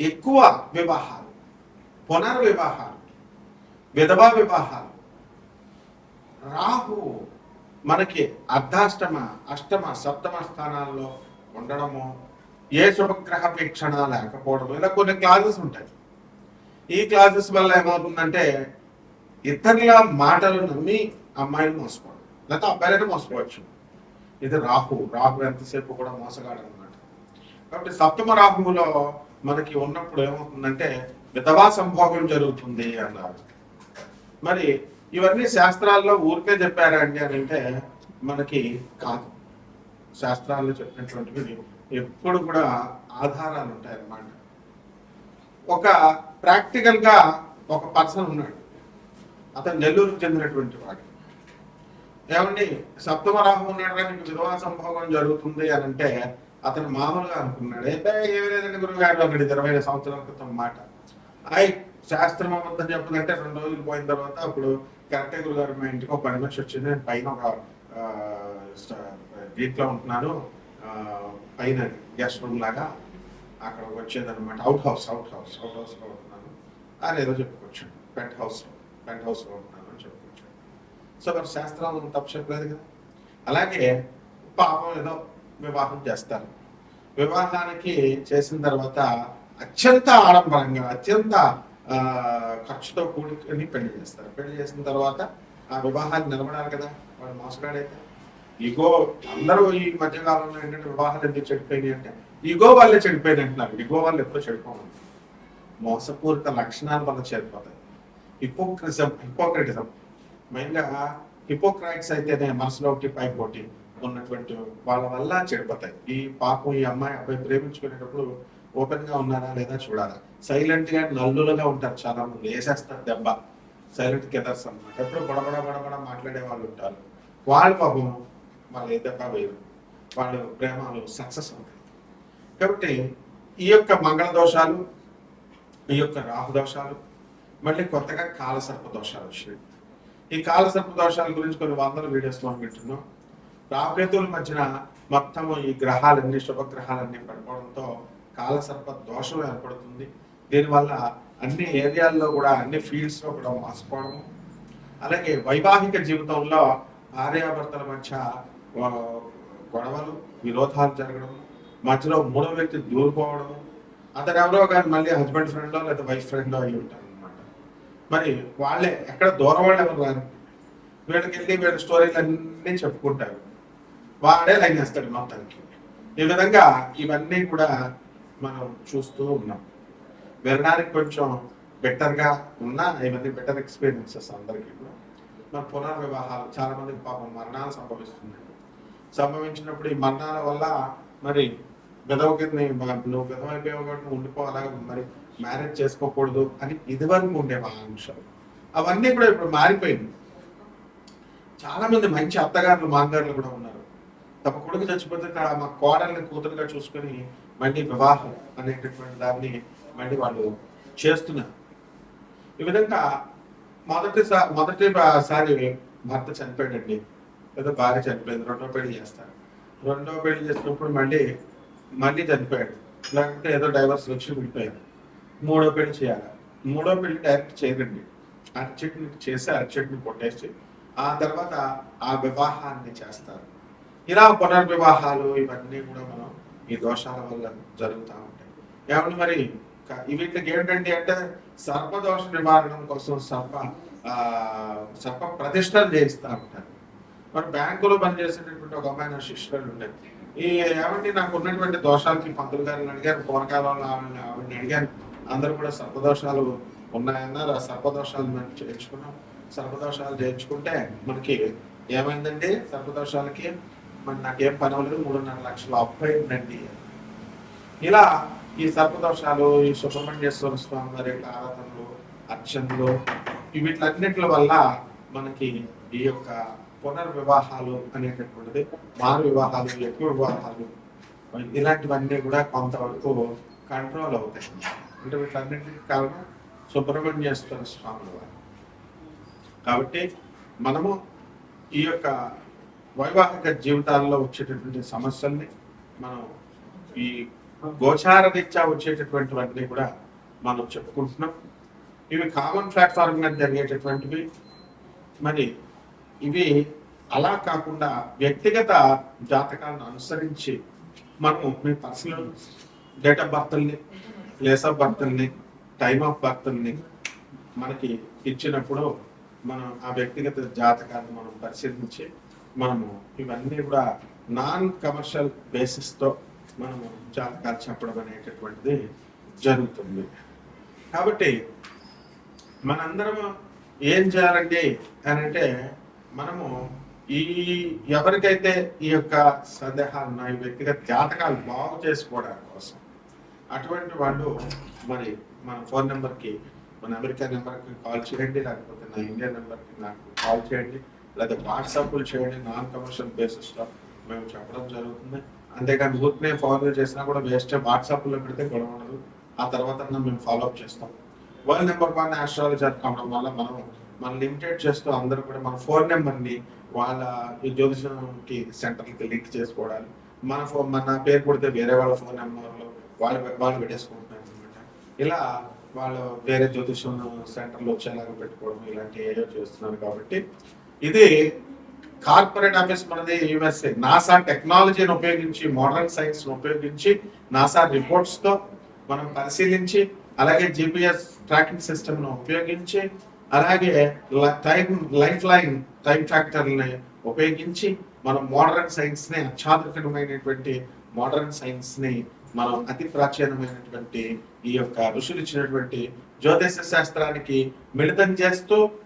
ఎక్కువ వివాహాలు పునర్వివాహాలు విధవా వివాహాలు రాహు మనకి అర్ధాష్టమ అష్టమ సప్తమ స్థానాల్లో ఉండడము ఏ శుభగ్రహ వీక్షణ లేకపోవడం ఇలా కొన్ని క్లాసెస్ ఉంటాయి. ఈ క్లాసెస్ వల్ల ఏమవుతుందంటే ఇతరుల మాటలు నమ్మి అమ్మాయిని మోసపోవడం లేకపోతే అబ్బాయిలను మోసపోవచ్చు ఇది రాహు రాహు ఎంతసేపు కూడా మోసగాడు అనమాట కాబట్టి సప్తమ రాహువులో మనకి ఉన్నప్పుడు ఏమవుతుందంటే విధవా సంభోగం జరుగుతుంది అన్నారు. మరి ఇవన్నీ శాస్త్రాల్లో ఊరికే చెప్పారా అండి అని అంటే మనకి కాదు. శాస్త్రాల్లో చెప్పినటువంటివి ఎప్పుడు కూడా ఆధారాలు ఉంటాయి అన్నమాట ఒక ప్రాక్టికల్గా ఒక పర్సన్ ఉన్నాడు. అతను నెల్లూరుకు చెందినటువంటి వాడు. ఏమండి సప్తమ రాహు ఉన్నాడు కానీ నీకు విధవా సంభోగం జరుగుతుంది అని అంటే అతను మామూలుగా అనుకున్నాడు. అయితే ఏమి లేదండి గురువు గారు అన్నాడు ఇరవై ఐదు సంవత్సరాల క్రితం మాట. అయి శాస్త్రం అబద్ధం చెప్పదంటే రెండు రోజులు పోయిన తర్వాత అప్పుడు కరెక్టే గురుగారు మా ఇంటికి ఒక పని మనిషి వచ్చింది. నేను పైన ఒక ఆ, దీంట్లో ఉంటున్నాను. పైన గెస్ట్ రూమ్ లాగా అక్కడ వచ్చేదన్నమాట. Out house out house out హౌస్లో ఉంటున్నాను. అని ఏదో చెప్పుకొచ్చాడు. పెంట్ హౌస్ పెంట్ హౌస్లో ఉంటున్నాను అని చెప్పుకొచ్చాడు. సో మరి శాస్త్రం తప్పు చెప్పలేదు కదా. అలాగే పాపం ఏదో వివాహం చేస్తారు. వివాహానికి చేసిన తర్వాత అత్యంత ఆడంబరంగా అత్యంత ఖర్చుతో కూడుకొని పెళ్ళి చేస్తారు. పెళ్ళి చేసిన తర్వాత ఆ వివాహాన్ని నిలబడాలి కదా వాడు మోసగాడైతే. ఇగో అందరూ ఈ మధ్యకాలంలో ఏంటంటే వివాహాలు ఎందుకు చెడిపోయినాయి అంటే ఇగో వాళ్ళే చెడిపోయింది అంటున్నారు. ఇగో వాళ్ళు ఎప్పుడో చెడిపోవాలి మోసపూరిత లక్షణాలు వల్ల చేరిపోతాయి హిపోక్రిజం హిపోక్రటిజం. మెయిన్గా హిపోక్రైట్స్ అయితేనే మనసులో ఒకటి పైకి పోటీ ఉన్నటువంటి వాళ్ళ వల్ల చెడిపోతాయి. ఈ పాపం ఈ అమ్మాయి అబ్బాయి ప్రేమించుకునేటప్పుడు ఓపెన్గా ఉన్నారా లేదా చూడాలా? సైలెంట్గా నల్లులుగా ఉంటారు చాలా మంది వేసేస్తారు దెబ్బ. సైలెంట్ కెదర్స్ అనమాట ఎప్పుడు గొడబడ గొడబడ మాట్లాడే వాళ్ళు ఉంటారు. వాళ్ళ పాపం వాళ్ళు ఏ దెబ్బ వేయరు వాళ్ళు ప్రేమలు సక్సెస్ అవుతాయి కాబట్టి ఈ యొక్క మంగళ దోషాలు ఈ యొక్క రాహు దోషాలు మళ్ళీ కొత్తగా కాలసర్ప దోషాలు వచ్చినాయి. ఈ కాలసర్ప దోషాల గురించి కొన్ని వందల వీడియోస్ మనం వింటున్నాం. రాహుకేతువుల మధ్యన మొత్తం ఈ గ్రహాలన్నీ శుభగ్రహాలన్నీ పడిపోవడంతో కాలసర్ప దోషం ఏర్పడుతుంది. దీనివల్ల అన్ని ఏరియాల్లో కూడా అన్ని ఫీల్డ్స్లో కూడా మోసపోవడము. అలాగే వైవాహిక జీవితంలో భార్యాభర్తల మధ్య గొడవలు విరోధాలు జరగడం మధ్యలో మూడో వ్యక్తి దూరిపోవడము. అతను ఎవరో కానీ మళ్ళీ హస్బెండ్ ఫ్రెండో లేదా వైఫ్ ఫ్రెండో అయి ఉంటారు అనమాట మరి వాళ్ళే ఎక్కడ దూరం వాళ్ళు ఎవరు రారు? వీళ్ళకి వెళ్ళి వీళ్ళ స్టోరీలు అన్నీ చెప్పుకుంటారు. వాడే లైన్ వేస్తాడు మొత్తానికి. ఈ విధంగా ఇవన్నీ కూడా మనం చూస్తూ ఉన్నాం. వినడానికి కొంచెం బెటర్గా ఉన్నా ఇవన్నీ బెటర్ ఎక్స్పీరియన్సెస్ అందరికీ కూడా. మన పునర్వివాహాలు చాలా మందికి పాపం మరణాలు సంభవిస్తున్నాయి. సంభవించినప్పుడు ఈ మరణాల వల్ల మరి విధవకిని నువ్వు విధవైపోయావు కాబట్టి ఉండిపోవాలా? మరి మ్యారేజ్ చేసుకోకూడదు అని ఇదివరకు ఉండే ఆంక్షలు అవన్నీ కూడా ఇప్పుడు మారిపోయింది చాలా మంది మంచి అత్తగారులు మాంగారులు కూడా ఉన్నారు. తమ కొడుకు చచ్చిపోతే మా కోడల్ని కూతురుగా చూసుకొని మళ్ళీ వివాహం అనేటటువంటి దాన్ని మళ్ళీ వాళ్ళు చేస్తున్నారు. ఈ విధంగా మొదటి మొదటి సారి భర్త చనిపోయాడండి. లేదా భార్య చనిపోయింది. రెండో పెళ్ళి చేస్తారు. రెండో పెళ్ళి చేసినప్పుడు మళ్ళీ మళ్ళీ చనిపోయాడు. లేకపోతే ఏదో డైవర్స్ వచ్చి విడిపోయాడు మూడో పెళ్ళి చేయాలి. మూడో పెళ్ళి డైరెక్ట్ చేయకండి అరచెట్ని చేసి అరచెట్ని కొట్టేసి ఆ తర్వాత ఆ వివాహాన్ని చేస్తారు. ఇలా పునర్వివాహాలు ఇవన్నీ కూడా మనం ఈ దోషాల వల్ల జరుగుతూ ఉంటాయి. ఏమంటే మరి? వీటికి ఏంటంటే అంటే సర్పదోష నివారణం కోసం సర్ప సర్ప ప్రతిష్టలు చేయిస్తూ ఉంటారు. మరి బ్యాంకులో పనిచేసేటటువంటి ఒక అమ్మాయి నా శిష్యురాలు ఉండేది ఈ ఏమంటే నాకు ఉన్నటువంటి దోషాలకి పంతులు గారిని అడిగారు పూర్వకాలంలో ఆవిడని ఆవిడని అడిగాను అందరూ కూడా సర్పదోషాలు ఉన్నాయన్నారు ఆ సర్పదోషాలు మనం చేయించుకున్నాం. సర్పదోషాలు చేయించుకుంటే మనకి ఏమైందండి? సర్పదోషాలకి మరి నాకేం పని అవ్వలేదు. మూడున్నర లక్షల అప్పయిందండి ఇలా ఈ సర్పదోషాలు ఈ సుబ్రహ్మణ్యేశ్వర స్వామి వారి యొక్క ఆరాధనలు అర్చనలు వీటిలన్నిటి వల్ల మనకి ఈ యొక్క పునర్వివాహాలు అనేటటువంటిది మారు వివాహాలు ఎక్కువ వివాహాలు ఇలాంటివన్నీ కూడా కొంతవరకు కంట్రోల్ అవుతాయి. అంటే వీటన్నిటికి కారణం సుబ్రహ్మణ్యేశ్వర స్వామి వారు. కాబట్టి మనము ఈ యొక్క వైవాహిక జీవితాల్లో వచ్చేటటువంటి సమస్యల్ని మనం ఈ గోచార రీత్యా వచ్చేటటువంటివన్నీ కూడా మనం చెప్పుకుంటున్నాం. ఇవి కామన్ ప్లాట్ఫామ్ మీద జరిగేటటువంటివి. మరి ఇవి అలా కాకుండా వ్యక్తిగత జాతకాలను అనుసరించి మనము మీ పర్సనల్ డేట్ ఆఫ్ బర్త్ని ప్లేస్ ఆఫ్ బర్త్ని టైమ్ ఆఫ్ బర్త్ని మనకి ఇచ్చినప్పుడు మనం ఆ వ్యక్తిగత జాతకాన్ని మనం పరిశీలించి మనము ఇవన్నీ కూడా నాన్ కమర్షియల్ బేసిస్తో మనము జాతకాలు చెప్పడం అనేటటువంటిది జరుగుతుంది. కాబట్టి మనందరము ఏం చేయాలండి అని అంటే మనము ఈ ఎవరికైతే ఈ యొక్క సందేహాలు ఉన్నాయి వ్యక్తిగత జాతకాలు బాగు చేసుకోవడం కోసం అటువంటి వాళ్ళు మరి మన ఫోన్ నెంబర్కి మన అమెరికా నెంబర్కి కాల్ చేయండి లేకపోతే నా ఇండియా నెంబర్కి నాకు కాల్ చేయండి. లేకపోతే వాట్సాప్లు చేయండి నాన్ కమర్షియల్ బేసిస్లో మేము చెప్పడం జరుగుతుంది. అంతేకాని ఊరికే ఫాలో చేసినా కూడా వేస్టే వాట్సాప్లో పెడితే గొడవ ఉండదు. ఆ తర్వాత మేము ఫాలో అప్ చేస్తాం వరల్డ్ నెంబర్ వన్ ఆస్ట్రాలజర్ కావడం వల్ల మనం మనం లిమిటెడ్ చేస్తూ అందరూ కూడా మన ఫోన్ నెంబర్ని వాళ్ళ జ్యోతిషంకి సెంటర్కి లింక్ చేసుకోవడాలు. మన ఫోన్ మన పేరు కొడితే వేరే వాళ్ళ ఫోన్ నెంబర్లో వాళ్ళు వాళ్ళు పెట్టేసుకుంటున్నారు అనమాట ఇలా వాళ్ళు వేరే జ్యోతిషం సెంటర్లో వచ్చేలాగా పెట్టుకోవడం ఇలాంటి ఏదో చేస్తున్నారు కాబట్టి ఇది కార్పొరేట్ ఆఫీస్ మనది యుఎస్ఏ. నాసా టెక్నాలజీని ఉపయోగించి మోడర్న్ సైన్స్ ఉపయోగించి నాసా రిపోర్ట్స్తో మనం పరిశీలించి అలాగే జిపిఎస్ ట్రాకింగ్ సిస్టమ్ను ఉపయోగించి అలాగే టైం లైఫ్ లైన్ టైం ఫ్యాక్టర్ని ఉపయోగించి మనం మోడర్న్ సైన్స్ని అత్యాధునికమైనటువంటి మోడర్న్ సైన్స్ని మనం అతి ప్రాచీనమైనటువంటి ఈ యొక్క ఋషులు ఇచ్చినటువంటి జ్యోతిష శాస్త్రానికి మిళితం చేస్తూ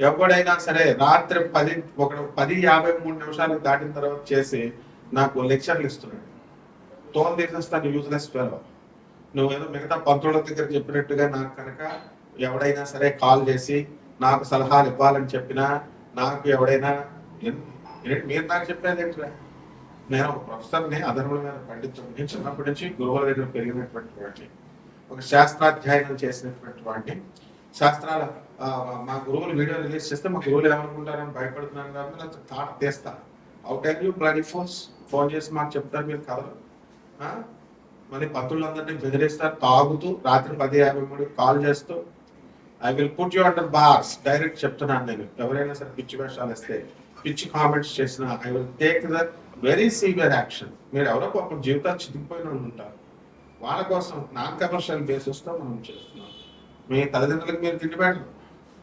ఎవడైనా సరే రాత్రి పది ఒక పది యాభై మూడు నిమిషాలు దాటిన తర్వాత చేసి నాకు లెక్చర్లు ఇస్తున్నాడు. తోలు తీసేస్తాను యూజ్లెస్ ఫెలో నువ్వు ఏదో మిగతా పంతుల దగ్గర చెప్పినట్టుగా నాకు కనుక ఎవడైనా సరే కాల్ చేసి నాకు సలహాలు ఇవ్వాలని చెప్పినా నాకు ఎవడైనా మీరు నాకు చెప్పేది ఏంటిరా? నేను ఒక ప్రొఫెసర్ని అధర్ముల మీద పండితుడిని చిన్నప్పటి నుంచి గురువుల దగ్గర పెరిగినటువంటి వాడిని. ఒక శాస్త్రాధ్యయనం చేసినటువంటి వాడిని. శాస్త్రాల మా గురువులు వీడియో రిలీజ్ చేస్తే మా గురువులు ఏమనుకుంటారని భయపడుతున్నాను కాబట్టి నేను థాట్ తీస్తా. Out time you bloody force phone చేసి మాకు చెప్తారు మీరు కథలు మళ్ళీ పత్రులందరినీ బెదిరిస్తారు తాగుతూ రాత్రి పది యాభై మూడు కాల్ చేస్తూ I will put you under bars direct చెప్తున్నాను నేను. ఎవరైనా సరే పిచ్చి వేషాలు ఇస్తే పిచ్చి కామెంట్స్ చేసిన I will take the very severe action మీరు ఎవరో పాపం జీవితాలు చితికిపోయిన వాళ్ళు ఉంటారు. వాళ్ళ కోసం నాన్ కమర్షియల్ బేసిస్తో మనం చేస్తున్నాం. మీ తల్లిదండ్రులకు మీరు తిండి పెట్టరు.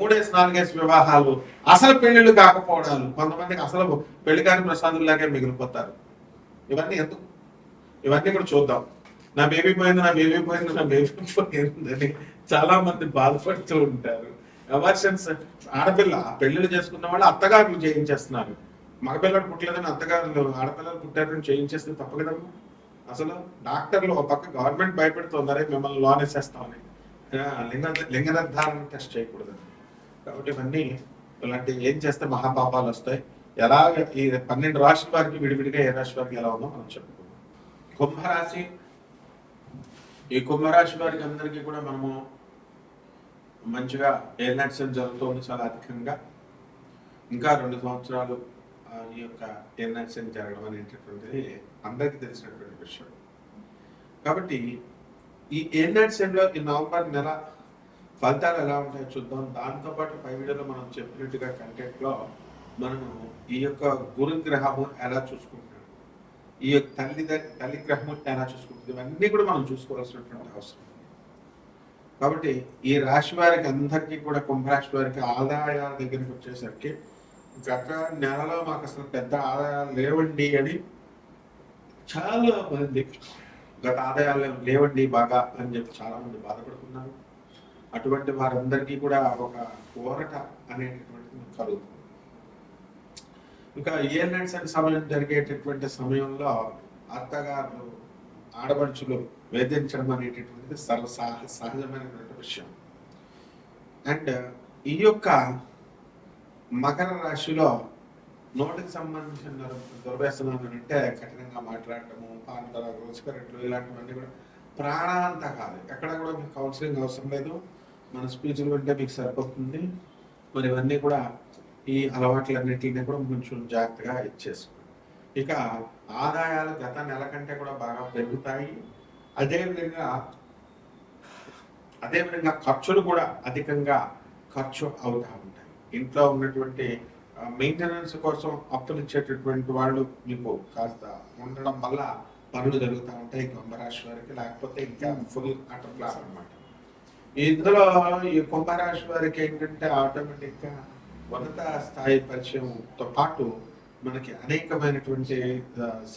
మూడేసి నాలుగేసి వివాహాలు అసలు పెళ్ళిళ్ళు కాకపోవడాలు. కొంతమందికి అసలు పెళ్ళి కాని ప్రసాదుల్లాగే మిగిలిపోతారు. ఇవన్నీ ఎందుకు? ఇవన్నీ కూడా చూద్దాం. నా బేబీ పోయింది నా బేబీ పోయింది నా బేబీ పోయిందని చాలా మంది బాధపడుతూ ఉంటారు. ఎమర్షన్స్ ఆడపిల్ల. పెళ్ళిళ్ళు చేసుకున్న వాళ్ళు అత్తగారులు చేయించేస్తున్నారు. మగపిల్లలు పుట్టలేదని అత్తగారులు ఆడపిల్లలు పుట్టారని చేయించేస్తే తప్పు అసలు డాక్టర్లు ఒక పక్క గవర్నమెంట్ భయపెడుతున్నారే మిమ్మల్ని లోన్ వేసేస్తామని. లింగ లింగ నిర్ధారణ టెస్ట్ చేయకూడదు. కాబట్టి ఇవన్నీ ఇలాంటి ఏం చేస్తే మహాపాపాలు వస్తాయి? ఎలా ఈ పన్నెండు రాశుల వారికి విడివిడిగా ఏ రాశి వారికి ఎలా ఉందో మనం చెప్పుకుందాం. కుంభరాశి ఈ కుంభరాశి వారికి అందరికీ కూడా మనము మంచిగా ఏ నడిచడం జరుగుతుంది చాలా అధికంగా. ఇంకా రెండు సంవత్సరాలు ఈ యొక్క ఎన్ఎక్షన్ జరగడం అనేటటువంటిది అందరికీ తెలిసినటువంటి విషయం. కాబట్టి ఈ ఎన్ఎక్షన్లో ఈ నవంబర్ నెల ఫలితాలు ఎలా ఉంటాయో చూద్దాం. దాంతోపాటు పై వీడియోలో మనం చెప్పినట్టుగా కంటెంట్లో మనము ఈ యొక్క గురుగ్రహము ఎలా చూసుకుంటున్నాం ఈ యొక్క తల్లి తల్లి గ్రహము ఎలా చూసుకుంటుంది ఇవన్నీ కూడా మనం చూసుకోవాల్సినటువంటి అవసరం కాబట్టి ఈ రాశి వారికి అందరికీ కూడా కుంభరాశి వారికి ఆదాయాల దగ్గరికి వచ్చేసరికి గత నెలలో మాకు అసలు పెద్ద ఆదాయాలు లేవండి అని చాలా మంది గత ఆదాయాలు లేవండి బాగా అని చెప్పి చాలా మంది బాధపడుతున్నారు. అటువంటి వారందరికీ కూడా ఒక ఊరట అనేటటువంటిది కలుగుతుంది ఇంకా ఇయర్నెంట్స్ అనే సమయం జరిగేటటువంటి సమయంలో అత్తగారు ఆడపడుచులు వేధించడం అనేటటువంటిది సర్వ సహ- సహజమైనటువంటి విషయం. అండ్ ఈ యొక్క మకర రాశిలో నోటికి సంబంధించిన దుర్వ్యసనాలు అంటే కఠినంగా మాట్లాడటము పాంతర రోజుకరెట్లు ఇలాంటివన్నీ కూడా ప్రాణాంతకాలు. ఎక్కడ కూడా మీకు కౌన్సిలింగ్ అవసరం లేదు. మన స్పీచ్లు వింటే మీకు సరిపోతుంది. మరి ఇవన్నీ కూడా ఈ అలవాట్లన్నింటినీ కూడా కొంచెం జాగ్రత్తగా ఇచ్చేసుకోండి. ఇక ఆదాయాలు గత నెల కంటే కూడా బాగా పెరుగుతాయి. అదేవిధంగా అదేవిధంగా ఖర్చులు కూడా అధికంగా ఖర్చు అవుతూ ఉంటాయి. ఇంట్లో ఉన్నటువంటి మెయింటెనెన్స్ కోసం అప్పులు ఇచ్చేటటువంటి వాళ్ళు మీకు కాస్త ఉండడం వల్ల పనులు జరుగుతూ ఉంటాయి కుంభరాశి వారికి లేకపోతే ఇంకా ఫుల్ అటర్ క్లాస్ అనమాట ఇందులో ఈ కుంభరాశి వారికి ఏంటంటే ఆటోమేటిక్గా ఉన్నత స్థాయి పరిచయంతో పాటు మనకి అనేకమైనటువంటి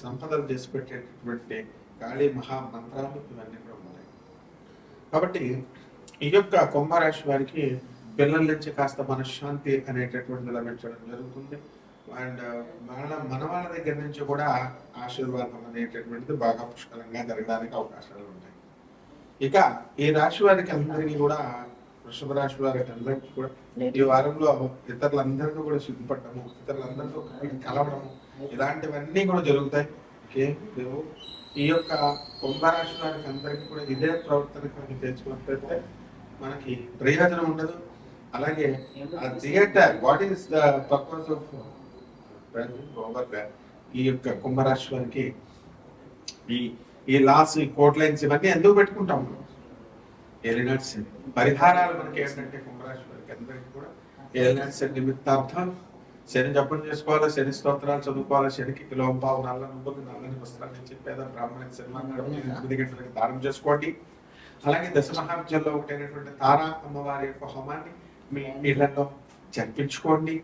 సంపదలు చేసి పెట్టేటటువంటి కాళీ మహా మంత్రాలు ఇవన్నీ కూడా ఉన్నాయి. కాబట్టి ఈ యొక్క కుంభరాశి వారికి పిల్లల నుంచి కాస్త మనశ్శాంతి అనేటటువంటి లభించడం జరుగుతుంది. అండ్ మన మన వాళ్ళ దగ్గర నుంచి కూడా ఆశీర్వాదం అనేటటువంటిది బాగా పుష్కలంగా జరగడానికి అవకాశాలు ఉంటాయి. ఇక ఈ రాశి వారికి అందరికీ కూడా వృషభ రాశి వారికి అందరికీ కూడా ఈ వారంలో ఇతరులందరితో కూడా సిగ్గుపడము ఇతరులందరితో కలవడము ఇలాంటివన్నీ కూడా జరుగుతాయి. ఓకే లేవు ఈ యొక్క కుంభరాశి వారికి అందరికీ కూడా ఇదే ప్రవర్తన కనుక తెచ్చుకున్నట్లయితే మనకి ప్రయోజనం ఉండదు. అలాగే theatre what is the purpose of ఈ యొక్క కుంభరాశి వారికి ఈ ఈ లాస్ ఈ కోట్ లైన్స్ ఇవన్నీ ఎందుకు పెట్టుకుంటాం? ఎలినట్స్ పరిహారాలు మనకి ఏంటంటే కుంభరాశి వారికి అందరికీ కూడా ఎలినట్స్ నిమిత్తార్థం. శని జపం చేసుకోవాలి? శని స్తోత్రాలు చదువుకోవాలి? శనికి కిలోం పావు నల్ల నువ్వులు నల్లని వస్త్రాన్ని ఇచ్చి పేద సినిమా ఎనిమిది గంటలకి దానం చేసుకోండి. అలాగే దశ మహావిద్యలో ఒకటైనటువంటి తారా అమ్మవారి యొక్క హోమాన్ని మీ ఇళ్ళలో జరిపించుకోండి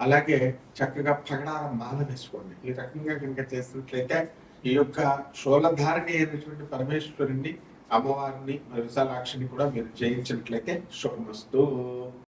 అలాగే చక్కగా పగడాల మాల వేసుకోండి. ఈ రకంగా కనుక చేసినట్లయితే ఈ యొక్క శూలధారణి అయినటువంటి పరమేశ్వరుని అమ్మవారిని విశాలాక్షిని కూడా మీరు జయించినట్లయితే శుభమస్తు.